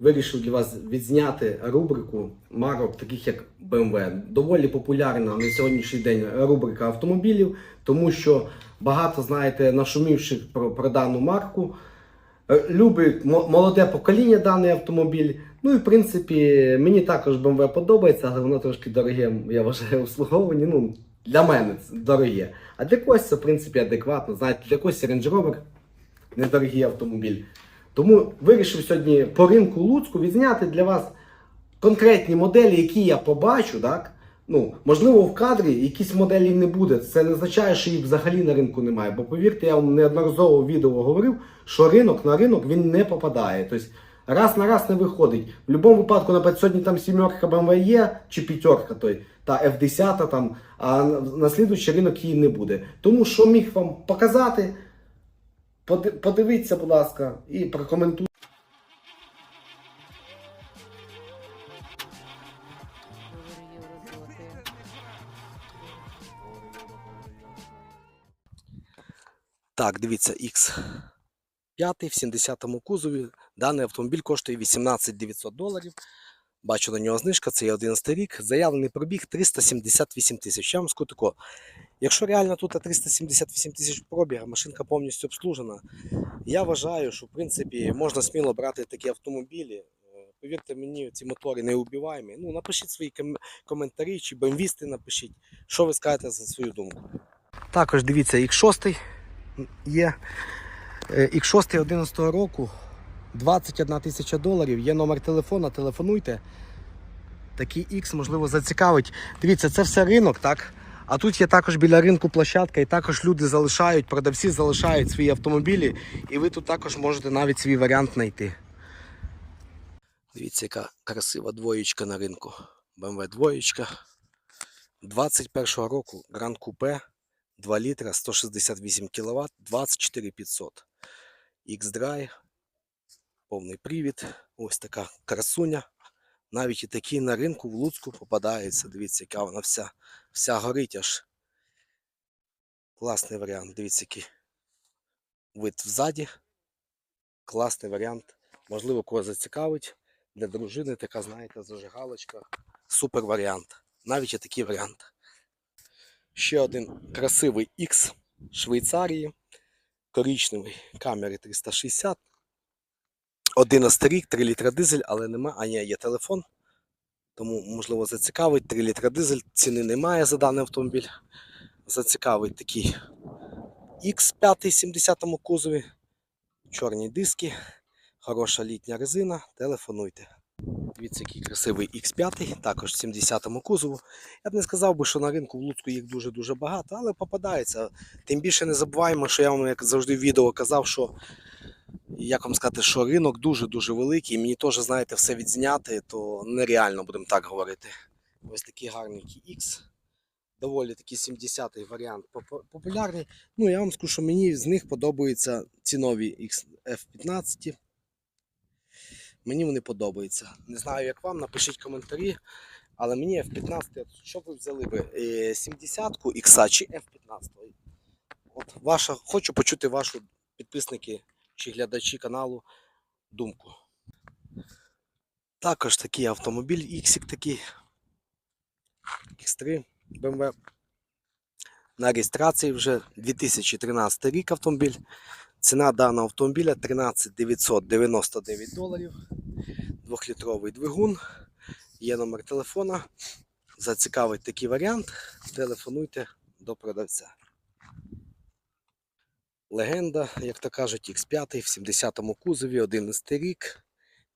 вирішив для вас відзняти рубрику марок, таких як BMW. Доволі популярна на сьогоднішній день рубрика автомобілів, тому що багато знаєте нашумівших про, про дану марку. Е, Любить молоде покоління даний автомобіль. Ну і в принципі, мені також BMW подобається, але воно трошки дороге, я вважаю, обслуговування. Ну, для мене це дороге. А для когось це, в принципі, адекватно. Знаєте, для когось Range Rover недорогий автомобіль. Тому вирішив сьогодні по ринку Луцьку відзняти для вас конкретні моделі, які я побачу, так? Ну, можливо, в кадрі якісь моделі не буде. Це не означає, що їх взагалі на ринку немає. Бо повірте, я вам неодноразово в відео говорив, що ринок на ринок він не попадає. Тобто раз на раз не виходить. В будь-якому випадку, наприклад, сьогодні там сімерка BMW є чи п'ятерка той, та F10 там, а на- слідуючий ринок її не буде. Тому що міг вам показати, подивіться, будь ласка, і прокоментуйте. Так, дивіться, X5 в 70-му кузові. Даний автомобіль коштує 18 900 доларів. Бачу на нього знижка, це є 11 рік. Заявлений пробіг 378 тисяч. Я вам скажу тако, якщо реально тут 378 тисяч пробіга, машинка повністю обслужена, я вважаю, що в принципі можна сміло брати такі автомобілі. Е, Повірте мені, ці мотори не убиваємі. Ну, напишіть свої ком- коментарі чи бомвісти напишіть, що ви скажете за свою думку. Також дивіться, X6 є е, X6 11 року, 21 тисяча доларів, є номер телефона, телефонуйте. Такий X, можливо, зацікавить. Дивіться, це все ринок, так? А тут є також біля ринку площадка, і також люди залишають, продавці залишають свої автомобілі, і ви тут також можете навіть свій варіант знайти. Дивіться, яка красива двоєчка на ринку. BMW двоєчка. 21 року Grand Coupe 2 літра, 168 кВт, 24 500. X-Drive, повний привід. Ось така красуня. Навіть і такі на ринку в Луцьку попадаються. Дивіться, яка вона вся, вся горить аж. Класний варіант. Дивіться, який вид взаді. Класний варіант. Можливо, кого зацікавить. Для дружини така, знаєте, зажигалочка. Супер варіант. Навіть і такий варіант. Ще один красивий X Швейцарії. Коричневий камери 360. 11 рік, 3 літра дизель, але нема. А ні, є телефон. Тому, можливо, зацікавить. 3 літра дизель, ціни немає за даний автомобіль. Зацікавить такий X5 в 70-му кузові. Чорні диски, хороша літня резина. Телефонуйте. Дивіться, який красивий X5, також в 70-му кузову. Я б не сказав би, що на ринку в Луцьку їх дуже-дуже багато, але попадається. Тим більше не забуваємо, що я вам, як завжди, в відео казав, що як вам сказати, що ринок дуже-дуже великий. Мені теж, знаєте, все відзняти, то нереально будемо так говорити. Ось такий гарненький X. Доволі такий 70-й варіант популярний. Ну, я вам скажу, що мені з них подобаються ці нові X F15. Мені вони подобаються. Не знаю, як вам, напишіть коментарі. Але мені F15, що ви взяли би? 70-ку X чи F15? От ваша, хочу почути вашу підписники чи глядачі каналу думку. Також такий автомобіль X такий. X3 BMW. На реєстрації вже 2013 рік автомобіль. Ціна даного автомобіля 13 999 доларів. Двохлітровий двигун. Є номер телефона. Зацікавить такий варіант. Телефонуйте до продавця. Легенда, як то кажуть, X5 в 70-му кузові, 11 рік,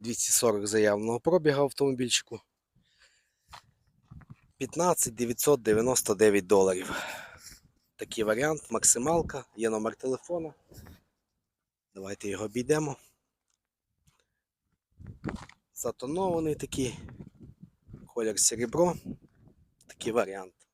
240 заявленого пробіга автомобільчику. 15 999 доларів. Такий варіант, максималка, є номер телефона. Давайте його обійдемо. Затонований такий. Колір серебро. Такий варіант.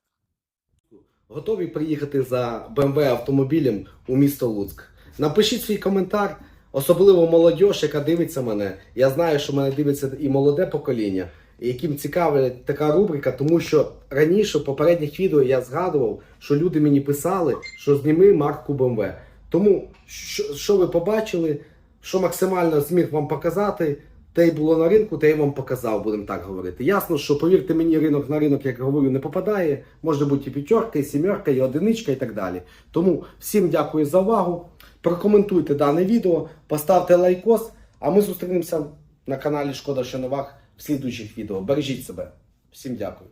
Готові приїхати за BMW автомобілем у місто Луцьк? Напишіть свій коментар, особливо молодь, яка дивиться мене. Я знаю, що мене дивиться і молоде покоління, яким цікава така рубрика, тому що раніше в попередніх відео я згадував, що люди мені писали, що зніми марку BMW. Тому що, що ви побачили, що максимально зміг вам показати, те й було на ринку, те й вам показав, будемо так говорити. Ясно, що повірте мені, ринок на ринок, як говорю, не попадає. Може бути і п'ятерка, і сімерка, і одиничка, і так далі. Тому всім дякую за увагу. Прокоментуйте дане відео, поставте лайкос, а ми зустрінемося на каналі Шкода Шановах в слідуючих відео. Бережіть себе. Всім дякую.